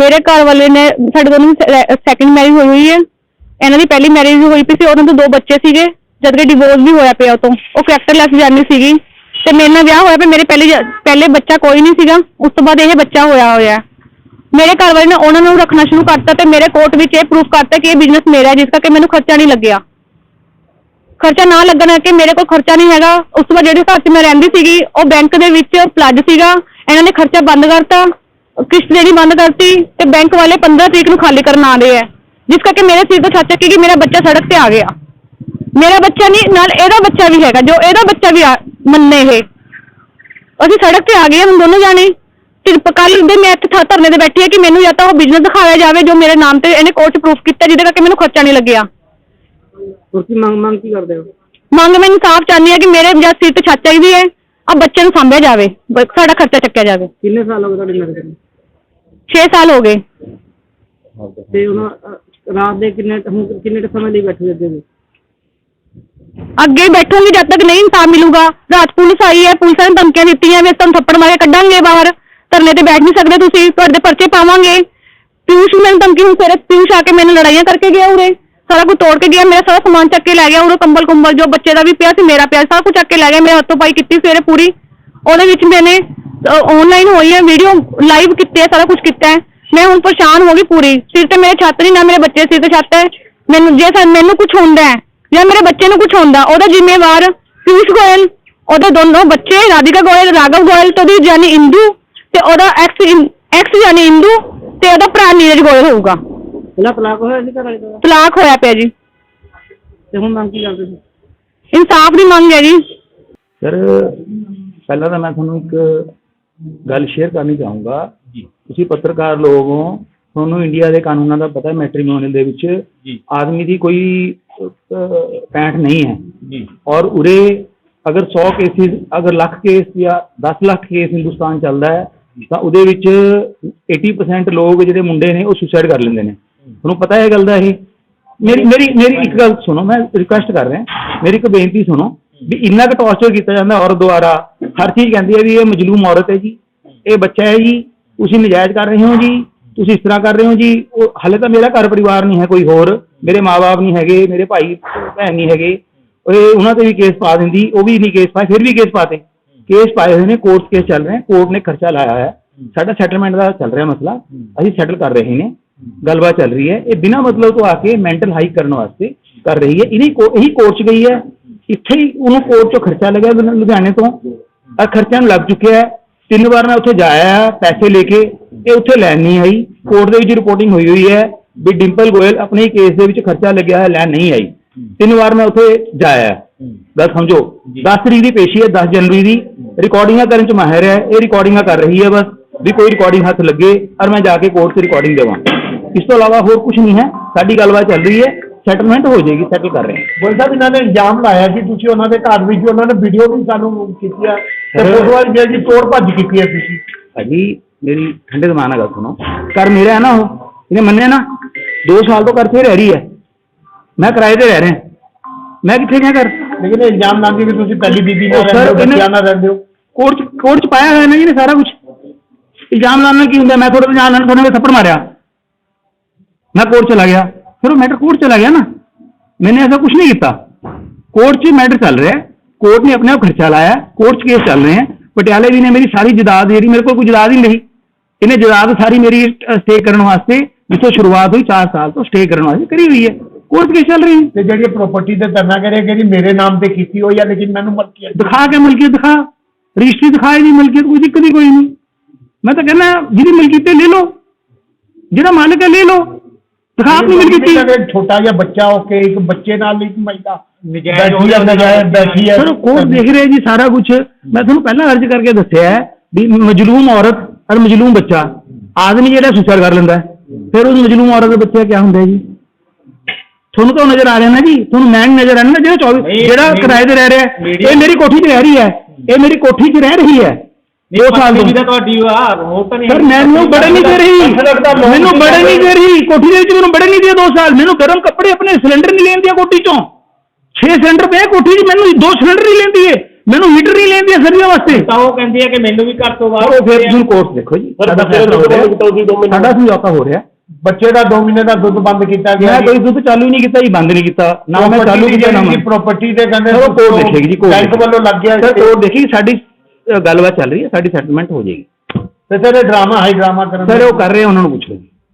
ਮੇਰੇ ਘਰ ਵਾਲੇ ਨੇ, ਸਾਡੇ ਦੋਨੋਂ ਦੀ ਸੈਕੰਡ ਮੈਰਿਜ ਹੋਈ ਹੋਈ ਹੈ। ਇਹਨਾਂ ਦੀ ਪਹਿਲੀ ਮੈਰਿਜ ਹੋਈ ਪਈ ਸੀ ਉਹਨਾਂ ਤੋਂ ਦੋ ਬੱਚੇ ਸੀਗੇ। ਜਦ ਕਿ ਡਿਵੋਰਸ ਵੀ ਹੋਇਆ ਪਿਆ ਉਹ ਤੋਂ ਉਹ ਕਰੈਕਟਰਲੈਸ ਜਾਨੀ ਸੀਗੀ। ਤੇ ਮੇਰੇ ਨਾਲ ਵਿਆਹ ਹੋਇਆ ਪਿਆ, ਮੇਰੇ ਪਹਿਲੇ ਪਹਿਲੇ ਬੱਚਾ ਕੋਈ ਨਹੀਂ ਸੀਗਾ। ਉਸ ਤੋਂ ਬਾਅਦ ਇਹ ਬੱਚਾ ਹੋਇਆ ਹੋਇਆ। ਮੇਰੇ ਘਰ ਵਾਲੇ ਨੇ ਉਹਨਾਂ ਨੂੰ ਰੱਖਣਾ ਸ਼ੁਰੂ ਕਰਤਾ ਤੇ ਮੇਰੇ ਕੋਰਟ ਵਿੱਚ ਇਹ ਪ੍ਰੂਫ ਕਰਤਾ ਕਿ ਇਹ ਬਿਜ਼ਨਸ ਮੇਰਾ ਹੈ, ਜਿਸ ਕਰਕੇ ਮੈਨੂੰ ਖਰਚਾ ਨਹੀਂ ਲੱਗਿਆ। ਖਰਚਾ ਨਾ ਲੱਗਣ ਕਰਕੇ ਮੇਰੇ ਕੋਲ ਖਰਚਾ ਨਹੀਂ ਹੈਗਾ। ਉਸ ਤੋਂ ਬਾਅਦ ਜਿਹੜੇ ਘਰ 'ਚ ਮੈਂ ਰਹਿੰਦੀ ਸੀਗੀ, ਉਹ ਬੈਂਕ ਦੇ ਵਿੱਚ ਪਲੱਜ ਸੀਗਾ। ਇਹਨਾਂ ਨੇ ਖਰਚਾ ਬੰਦ ਕਰਤਾ। ਕਿਸ਼ਤ ਦੇਣੀ ਬੰਦ ਕਰਤੀ ਤੇ ਬੈਂਕ ਵਾਲੇ 15 ਤਰੀਕ ਨੂੰ ਖਾਲੀ ਕਰਨ ਆ ਰਹੇ ਆ। ਜਿਸ ਕਰਕੇ ਮੇਰੇ ਸਿਰ ਤੋਂ ਛੱਤ ਚੱਕੀ ਕਿ ਮੇਰਾ ਬੱਚਾ ਸੜਕ ਤੇ ਆ ਗਿਆ। ਮੇਰਾ ਬੱਚਾ ਨਹੀਂ ਨਾਲ ਇਹਦਾ ਬੱਚਾ ਵੀ ਹੈਗਾ ਜੋ ਇਹਦਾ ਬੱਚਾ ਵੀ ਆ- ਮੰਨੇ ਇਹ। ਅਸੀਂ ਸੜਕ ਤੇ ਆ ਗਏ ਹੁਣ ਦੋਨੋਂ ਜਾਣੇ। ਤੇ ਕੱਲ ਦੇ ਮੈਂ ਇੱਥੇ ਥਾ- ਧਰਨੇ ਤੇ ਬੈਠੀ ਆ ਕਿ ਮੈਨੂੰ ਜਾਂ ਤਾਂ ਉਹ ਬਿਜ਼ਨਸ ਦਿਖਾਇਆ ਜਾਵੇ ਜੋ ਮੇਰੇ ਨਾਮ ਤੇ ਇਹਨੇ ਕੋਰਟ ਪ੍ਰੂਫ ਕੀਤਾ ਜਿਹਦੇ ਕਰਕੇ ਮੈਨੂੰ ਖਰਚਾ ਨਹੀਂ ਲੱਗਿਆ। ਮੰਗ ਮੰਗ ਕੀ ਕਰਦੇ ਹੋ? ਮੰਗ ਮੈਂ ਇਨਸਾਫ ਚਾਹੁੰਦੀ ਆ ਕਿ ਮੇਰੇ ਜਾਂ ਸਿਰ ਤੇ ਛੱਤ ਚਾਹੀਦੀ ਹੈ ਆ ਬੱਚੇ ਨੂੰ ਸਾਂਭਿਆ ਜਾਵੇ ਬ- ਸਾਡਾ ਖਰਚਾ ਚੱਕਿਆ ਜਾਵੇ। ਕਿੰਨੇ ਸਾਲ ਹੋ ਗਏ ਤੁਹਾਡੀ ਮੈਰਿਜ ਨੂੰ 6 ਸਾਲ ਹੋ ਗਏ। ਤੇ ਉਹਨਾਂ ਅ, ਰਾਤ ਦੇ ਕਿੰਨੇ ਹੁਣ ਕਿੰਨੇ ਕੁ ਸਮੇਂ ਲਈ ਬੈਠੇ ਅੱਗੇ ਵੀ ਅੱਗੇ ਬੈਠੂੰਗੀ ਜਦ ਤੱਕ ਨਹੀਂ ਇਨਸਾਫ ਮਿਲੂਗਾ। ਰਾਤ ਪੁਲਿਸ ਆਈ ਹੈ ਪੁਲਿਸ ਨੇ ਧਮਕੀਆਂ ਦਿੱਤੀਆਂ ਵੀ ਅਸੀਂ ਤੁਹਾਨੂੰ ਥੱਪੜ ਮਾਰ ਕੇ ਕੱਢਾਂਗੇ ਬਾਹਰ। ਧਰਨੇ ਤੇ ਬੈਠ ਨਹੀਂ ਸਕਦੇ ਤੁਸੀਂ ਤੁਹਾਡੇ ਪਰਚੇ ਪਾਵਾਂਗੇ। ਪਿਊਸ਼ ਮੈਨੂੰ ਧਮਕੀ ਹੁਣ ਸਵੇਰੇ ਪਿਊਸ਼ ਆ ਕੇ ਮੈਨੂੰ ਲੜਾਈਆਂ ਕਰਕੇ ਗਿਆ ਉਰੇ। ਸਾਰਾ ਕੁਝ ਤੋੜ ਕੇ ਗਿਆ ਮੇਰਾ ਸਾਰਾ ਸਮਾਨ ਚੱਕ ਕੇ ਲੈ ਗਿਆ ਉਰੇ ਕੰਬਲ ਕੁੰਬਲ ਜੋ ਬੱਚੇ ਦਾ ਵੀ ਪਿਆ ਸੀ ਮੇਰਾ ਪਿਆ ਸੀ, ਸਾਰਾ ਕੁਝ ਚੱਕ ਕੇ ਲੈ ਗਿਆ ਮੇਰੇ ਹੱਥੋਂ ਪਾਈ ਕੀਤੀ ਸਵੇਰੇ ਪੂਰੀ। ਉਹਦੇ ਵਿੱਚ ਮੈਨੇ ਆਨਲਾਈਨ ਹੋਈ ਹੈ ਵੀਡੀਓ ਲਾਈਵ ਕੀਤੀ ਹੈ ਸਾਰਾ ਕੁਝ ਕੀਤਾ ਹੈ। ਮੈਂ ਹੁਣ ਪਰੇਸ਼ਾਨ ਹੋ ਗਈ ਪੂਰੀ। ਸਿਰ ਤੇ ਮੇਰੇ ਛੱਤ ਨਹੀਂ ਨਾ ਮੇਰੇ ਬੱਚੇ ਸਿਰ ਤੇ ਛੱਤ ਹੈ। ਮੈਨੂੰ ਜੇ ਸਾ- ਮੈਨੂੰ ਕੁਝ ਹੁੰਦਾ ਹੈ ਜਾਂ ਮੇਰੇ ਬੱਚੇ ਨੂੰ ਕੁਝ ਹੁੰਦਾ ਉਹਦਾ ਜ਼ਿੰਮੇਵਾਰ ਪਿਊਸ਼ ਗੋਇਲ ਉਹਦੇ ਦੋਨੋਂ ਬੱਚੇ ਰਾਧਿਕਾ ਗੋਇਲ ਰਾਘਵ ਗੋਇਲ ਤੇ ਉਹਦੀ ਜਾਨੀ ਇੰਦੂ ਤੇ ਉਹਦਾ ਐਕਸ ਐਕਸ ਜਾਨੀ ਇੰਦੂ ਤੇ ਉਹਦਾ ਭਰਾ ਨੀਰਜ ਗੋਇਲ ਹੋਊਗਾ। ਇਹਨਾਂ ਤਲਾਕ ਹੋਇਆ ਸੀ ਘਰ ਵਾਲੇ ਦਾ ਤਲਾਕ ਹੋਇਆ ਪਿਆ ਜੀ। ਤੇ ਹੁਣ ਮੰਗ ਕੀ ਕਰਦੇ ਸੀ ਇਨਸਾਫ ਦੀ ਮੰਗ ਹੈ ਜੀ। ਸਰ ਪਹਿਲਾਂ ਤਾਂ ਮੈਂ ਤੁਹਾਨੂੰ ਇੱਕ ਗੱਲ ਸ਼ੇਅਰ ਕਰਨੀ ਚਾਹੂੰਗਾ। ਜੀ। ਤੁਸੀਂ ਪੱਤਰਕਾਰ ਲੋਕ ਹੋ ਤੁਹਾਨੂੰ ਇੰਡੀਆ ਦੇ ਕਾਨੂੰਨਾਂ ਦਾ ਪਤਾ ਹੈ ਮੈਟ੍ਰੀਮੋਨੀਅਲ ਦੇ ਵਿੱਚ ਜੀ। ਆਦਮੀ ਦੀ ਕੋਈ ਪੈਂਠ ਨਹੀਂ ਹੈ। ਜੀ। ਔਰ ਉਰੇ ਅਗਰ 100 ਕੇਸਿਸ ਅਗਰ ਲੱਖ ਕੇਸ ਜਾਂ 10 ਲੱਖ ਕੇਸ ਹਿੰਦੁਸਤਾਨ ਚੱਲਦਾ ਹੈ ਤਾਂ ਉਹਦੇ ਵਿੱਚ 80% ਲੋਕ ਜਿਹੜੇ ਮੁੰਡੇ ਨੇ ਉਹ ਸੁਸਾਈਡ ਕਰ ਲੈਂਦੇ ਨੇ। ਤੁਹਾਨੂੰ ਪਤਾ ਹੈ ਗੱਲ ਦਾ ਇਹ? ਮੇਰੀ ਮੇਰੀ ਮੇਰੀ ਇੱਕ ਗੱਲ ਸੁਣੋ ਮੈਂ ਰਿਕੁਐਸਟ ਕਰ ਰਿਹਾ। ਮੇਰੀ ਇੱਕ ਬੇਨਤੀ ਸੁਣੋ। ਵੀ ਇੰਨਾ ਕੁ ਟੌਰਚਰ ਕੀਤਾ ਜਾਂਦਾ ਔਰਤ ਦੁਆਰਾ ਹਰ ਚੀਜ਼ ਕਹਿੰਦੀ ਹੈ ਵੀ ਇਹ ਮਜਲੂਮ ਔਰਤ ਹੈ ਜੀ, ਇਹ ਬੱਚਾ ਹੈ ਜੀ, ਤੁਸੀਂ ਨਜਾਇਜ਼ ਕਰ ਰਹੇ ਹੋ ਜੀ, ਤੁਸੀਂ ਇਸ ਤਰ੍ਹਾਂ ਕਰ ਰਹੇ ਹੋ ਜੀ, ਉਹ ਹਲੇ ਤਾਂ ਮੇਰਾ ਘਰ ਪਰਿਵਾਰ ਨਹੀਂ ਹੈ ਕੋਈ ਹੋਰ, ਮੇਰੇ ਮਾਪੇ ਨਹੀਂ ਹੈਗੇ, ਮੇਰੇ ਭਾਈ, ਭੈਣ ਨਹੀਂ ਹੈਗੇ। ਉਹ ਉਹਨਾਂ ਤੇ ਵੀ ਕੇਸ ਪਾ ਦਿੰਦੀ, ਉਹ ਵੀ ਨਹੀਂ ਕੇਸ ਪਾਏ, ਫਿਰ ਵੀ ਕੇਸ ਪਾਤੇ। ਕੇਸ ਪਾਏ ਹੋਏ ਨੇ ਕੋਰਟ ਕੇਸ ਚੱਲ ਰਹੇ ਕੋਰਟ ਨੇ ਖਰਚਾ ਲਾਇਆ ਹੈ ਸਾਡਾ ਸੈਟਲਮੈਂਟ ਦਾ ਚੱਲ ਰਿਹਾ ਮਸਲਾ, ਅਸੀਂ ਸੈਟਲ ਕਰ ਰਹੇ ਨੇ, ਗੱਲਬਾਤ ਚੱਲ ਰਹੀ ਹੈ। ਇਹ ਬਿਨਾਂ ਮਤਲਬ ਤੋਂ ਆ ਕੇ ਮੈਂਟਲ ਹਾਈ ਕਰਨ ਵਾਸਤੇ ਕਰ ਰਹੀ ਹੈ। ਇਹਦੀ ਕੋ- ਇਹੀ ਕੋਰਟ 'ਚ ਗਈ ਹੈ। ਇੱਥੇ ਹੀ ਉਹਨੂੰ ਕੋਰਟ 'ਚੋਂ ਖਰਚਾ ਲੱਗਿਆ ਲੁ- ਲੁਧਿਆਣੇ ਤੋਂ ਆ ਖਰਚਾ ਨੂੰ ਲੱਗ ਚੁੱਕਿਆ ਹੈ ਤਿੰਨ ਵਾਰ ਮੈਂ ਉੱਥੇ ਜਾਇਆ ਹੈ, ਪੈਸੇ ਲੈ ਕੇ ਇਹ ਉੱਥੇ ਲੈਣ ਨਹੀਂ ਆਈ ਕੋਰਟ ਦੇ ਵਿੱਚ ਰਿਪੋਰਟਿੰਗ ਹੋਈ ਹੋਈ ਹੈ ਵੀ ਡਿੰਪਲ ਗੋਇਲ ਆਪਣੇ ਕੇਸ ਦੇ ਵਿੱਚ ਖਰਚਾ ਲੱਗਿਆ ਹੈ ਲੈਣ ਨਹੀਂ ਆਈ ਤਿੰਨ ਵਾਰ ਮੈਂ ਉੱਥੇ ਜਾਇਆ ਹੈ। ਗੱਲ ਸਮਝੋ 10 ਤਰੀਕ ਦੀ ਪੇਸ਼ੀ ਹੈ 10 ਜਨਵਰੀ ਦੀ ਰਿਕਾਰਡਿੰਗਾਂ ਕਰਨ ਚ ਮਾਹਿਰ ਹੈ ਇਹ ਰਿਕਾਰਡਿੰਗਾਂ ਕਰ ਰਹੀ ਹੈ ਬਸ ਵੀ ਕੋਈ ਰਿਕਾਰਡਿੰਗ ਹੱਥ ਲੱਗੇ ਔਰ ਮੈਂ ਜਾ ਕੇ ਕੋਰਟ 'ਚ ਰਿਕਾਰਡਿੰਗ ਦੇਵਾਂ ਇਸ ਤੋਂ ਇਲਾਵਾ ਹੋਰ ਕੁਝ ਨਹੀਂ ਹੈ ਸਾਡੀ ਗੱਲਬਾਤ ਚੱਲ ਰਹੀ ਹੈ ਸੈਟਲਮੈਂਟ ਹੋ ਜਾਏਗੀ ਸੈਟਲ ਕਰ ਰਹੇ ਹਾਂ। ਗੋਲ ਸਾਹਿਬ ਇਹਨਾਂ ਨੇ ਇਲਜ਼ਾਮ ਲਾਇਆ ਕਿ ਤੁਸੀਂ ਉਹਨਾਂ ਦੇ ਘਰ ਵਿੱਚ ਉਹਨਾਂ ਨੇ ਵੀਡੀਓ ਵੀ ਸਾਨੂੰ ਕੀਤੀ ਆ ਤੇ ਸਰ- ਫੋਟੋਆਂ ਵੀ ਜਿਹੜੀ ਤੋੜ ਭੱਜ ਕੀਤੀ ਹੈ ਤੁਸੀਂ। ਭਾਜੀ ਮੇਰੀ ਠੰਡੇ ਦਿਮਾਗ ਨਾਲ ਗੱਲ ਸੁਣੋ। ਘਰ ਮੇਰਾ ਹੈ ਨਾ ਉਹ ਇਹਨੇ ਮੰਨਿਆ ਨਾ? 2 ਸਾਲ ਤੋਂ ਘਰ ਤੇ ਰਹਿ ਰਹੀ ਹੈ। ਮੈਂ ਕਿਰਾਏ ਤੇ ਰਹਿ ਰਿਹਾ। ਮੈਂ ਕਿੱਥੇ ਗਿਆ ਘਰ? ਲੇਕਿਨ ਇਹ ਇਲਜ਼ਾਮ ਲਾਉਂਦੇ ਕਿ ਤੁਸੀਂ ਪਹਿਲੀ ਬੀਬੀ ਨਾਲ ਉਹ ਰਹਿੰਦੇ ਹੋ ਇਹਨੇ- ਬੱਚਿਆਂ ਨਾਲ ਰਹਿੰਦੇ ਹੋ। ਕੋਰਟ ਚ ਕੋਰਟ ਚ ਪਾਇਆ ਹੋਇਆ ਨਾ ਜੀ ਨੇ ਸਾਰਾ ਕੁਝ ਇਲਜ਼ਾਮ ਲਾਉਣ ਨਾਲ ਕੀ ਹੁੰਦਾ? ਮੈਂ ਇਲਜ਼ਾਮ ਲਾਉਣ ਤੁਹਾਡੇ ਤੇ ਥੱਪੜ ਮਾਰਿਆ। ਮੈਂ ਕੋਰਟ ਚਲਾ ਗਿਆ। फिर वो मैटर कोर्ट चला गया ना। मैंने ऐसा कुछ नहीं किया। कोर्ट से मैटर चल रहा है। कोर्ट ने अपने आप खर्चा लाया कोर्ट केस चल रहे हैं। पटियाले जी ने मेरी सारी जदाद जी मेरे को कोई जदाद ही नहीं इन्हें जदाद सारी मेरी स्टे करने वास्ते जिसको शुरुआत हुई चार साल तो स्टे करने वास्ते करी हुई है। कोर्ट केस चल रही है। जी प्रॉपर्टी से धरना करे कि मेरे नाम से की ਕੀਤੀ ਹੋਈ लेकिन ਲੇਕਿਨ दिखा के मिलकियत दिखा। रजिस्ट्री दिखा ਇਹਦੀ मिलकियत कोई दिक्कत ही कोई नहीं। मैं तो कहना जिंदी मलकियत ले लो। जिरा मालिक है ले लो। ਦਿਖਾ ਆਪਣੀ ਮਲਕੀਅਤ ਇਹਨਾਂ ਹੀ। ਦੇ ਛੋਟਾ ਜਿਹਾ ਬੱਚਾ ਹੋ ਕੇ ਇੱਕ ਬੱਚੇ ਨਾਲ ਇੱਕ ਮਹਿਲਾ ਨਜਾਇਜ਼ ਬੈਠੀ ਹੈ ਨਜਾਇਜ਼ ਬੈਠੀ ਹੈ ਸਰ ਉਹ ਕੋਰਟ ਦੇਖ ਰਿਹਾ ਜੀ ਸਾਰਾ ਕੁਝ ਮੈਂ ਤੁਹਾਨੂੰ ਪਹਿਲਾਂ ਅਰਜ਼ ਕਰਕੇ ਦੱਸਿਆ ਹੈ ਵੀ ਮਜਲੂਮ ਔਰਤ ਔਰ ਮਜਲੂਮ ਬੱਚਾ ਆਦਮੀ ਜਿਹੜਾ ਸੁਸਾਈਡ ਕਰ ਲੈਂਦਾ ਹੈ, ਫਿਰ ਉਸ ਮਜਲੂਮ ਔਰਤ ਦਾ ਬੱਚਾ ਕਿਆ ਹੁੰਦਾ ਜੀ? ਤੁਹਾਨੂੰ ਤਾਂ ਉਹ ਨਜ਼ਰ ਆ ਰਿਹਾ ਨਾ ਜੀ? ਤੁਹਾਨੂੰ ਮੈਂ ਨਜ਼ਰ ਆ ਰਿਹਾ ਨਾ ਜਿਹੜਾ 24 ਨਹੀਂ, ਜਿਹੜਾ ਕਿਰਾਏ ਤੇ ਰਹਿ ਰਿਹਾ ਇਹ ਮੇਰੀ ਕੋਠੀ 'ਚ ਰਹਿ ਰਹੀ ਹੈ। ਇਹ ਮੇਰੀ ਕੋਠੀ 'ਚ ਰਹਿ ਰਹੀ ਹੈ। ਦੋ। ਸਾਲ ਵੀ ਤੋਂ ਤਾਂ ਤੁਹਾਡੀ ਆ ਹੋ ਤਾਂ ਨਹੀਂ ਸਰ ਮੈਨੂੰ ਬੜੇ ਨਹੀਂ ਦੇ ਰਹੀ। ਮੈਨੂੰ ਬੜੇ ਨਹੀਂ ਦੇ ਰਹੀ। ਕੋਠੀ ਦੇ ਵਿੱਚ ਮੈਨੂੰ ਬੜੇ ਨਹੀਂ ਦੇ ਦੋ ਸਾਲ। ਮੈਨੂੰ ਗਰਮ ਕੱਪੜੇ ਆਪਣੇ ਸਿਲੰਡਰ ਨਹੀਂ ਲੈਣ ਦਿਆ ਕੋਠੀ ਚੋਂ। 6 ਸਿਲੰਡਰ ਪਏ ਕੋਠੀ 'ਚ ਮੈਨੂੰ ਦੋ ਸਿਲੰਡਰ ਨਹੀਂ ਲੈਂਦੀ ਏ ਮੈਨੂੰ ਮੀਟਰ ਨਹੀਂ ਲੈਂਦੀ ਸਰਦੀਆਂ ਵਾਸਤੇ। ਤਾਂ ਉਹ ਕਹਿੰਦੀ ਹੈ ਕਿ ਮੈਨੂੰ ਵੀ ਘਰ ਤੋਂ ਬਾਹਰ ਉਹ ਫਿਰ ਤੁਸੀਂ ਕੋਰਸ ਦੇਖੋ ਜੀ। ਸਾਡਾ ਫੈਸਲਾ ਹੋ ਰਿਹਾ। ਸਾਡਾ ਸਮਝੌਤਾ ਹੋ ਰਿਹਾ। ਬੱਚੇ ਦਾ 2 ਮਹੀਨੇ ਦਾ ਦੁੱਧ ਬੰਦ ਕੀਤਾ ਗਿਆ ਮੈਂ ਕੋਈ ਦੁੱਧ ਚਾਲੂ ਹੀ ਨਹੀਂ ਕੀਤਾ ਜੀ ਬੰਦ ਨਹੀਂ ਕੀਤਾ। ਨਾ ਮੈਂ ਚਾਲੂ ਕੀਤਾ ਨਾ ਮੈਂ। ਪ੍ਰਾਪਰਟੀ ਦੇ ਕਹਿੰਦੇ ਉਹ ਕੋਰਟ ਦੇਖੇਗੀ ਜੀ, ਕੋਰਟ ਬੈਂਕ ਵੱਲੋਂ ਲੱਗ ਗਿਆ ਸਰ ਕੋਰਟ ਦੇਖੀ ਸਾਡੀ ਗੱਲਬਾਤ ਚੱਲ ਰਹੀ ਹੈ ਸਾਡੀ ਸੈਟਲਮੈਂਟ ਹੋ ਜਾਏਗੀ। ਤੇ ਸਰ ਇਹ ਡਰਾਮਾ ਹਾਈ ਡਰਾਮਾ ਕਰਨ ਸਰ ਉਹ ਕਰ ਰਹੇ ਆ, ਉਹਨਾਂ ਨੂੰ ਪੁੱਛੋ ਜੀ।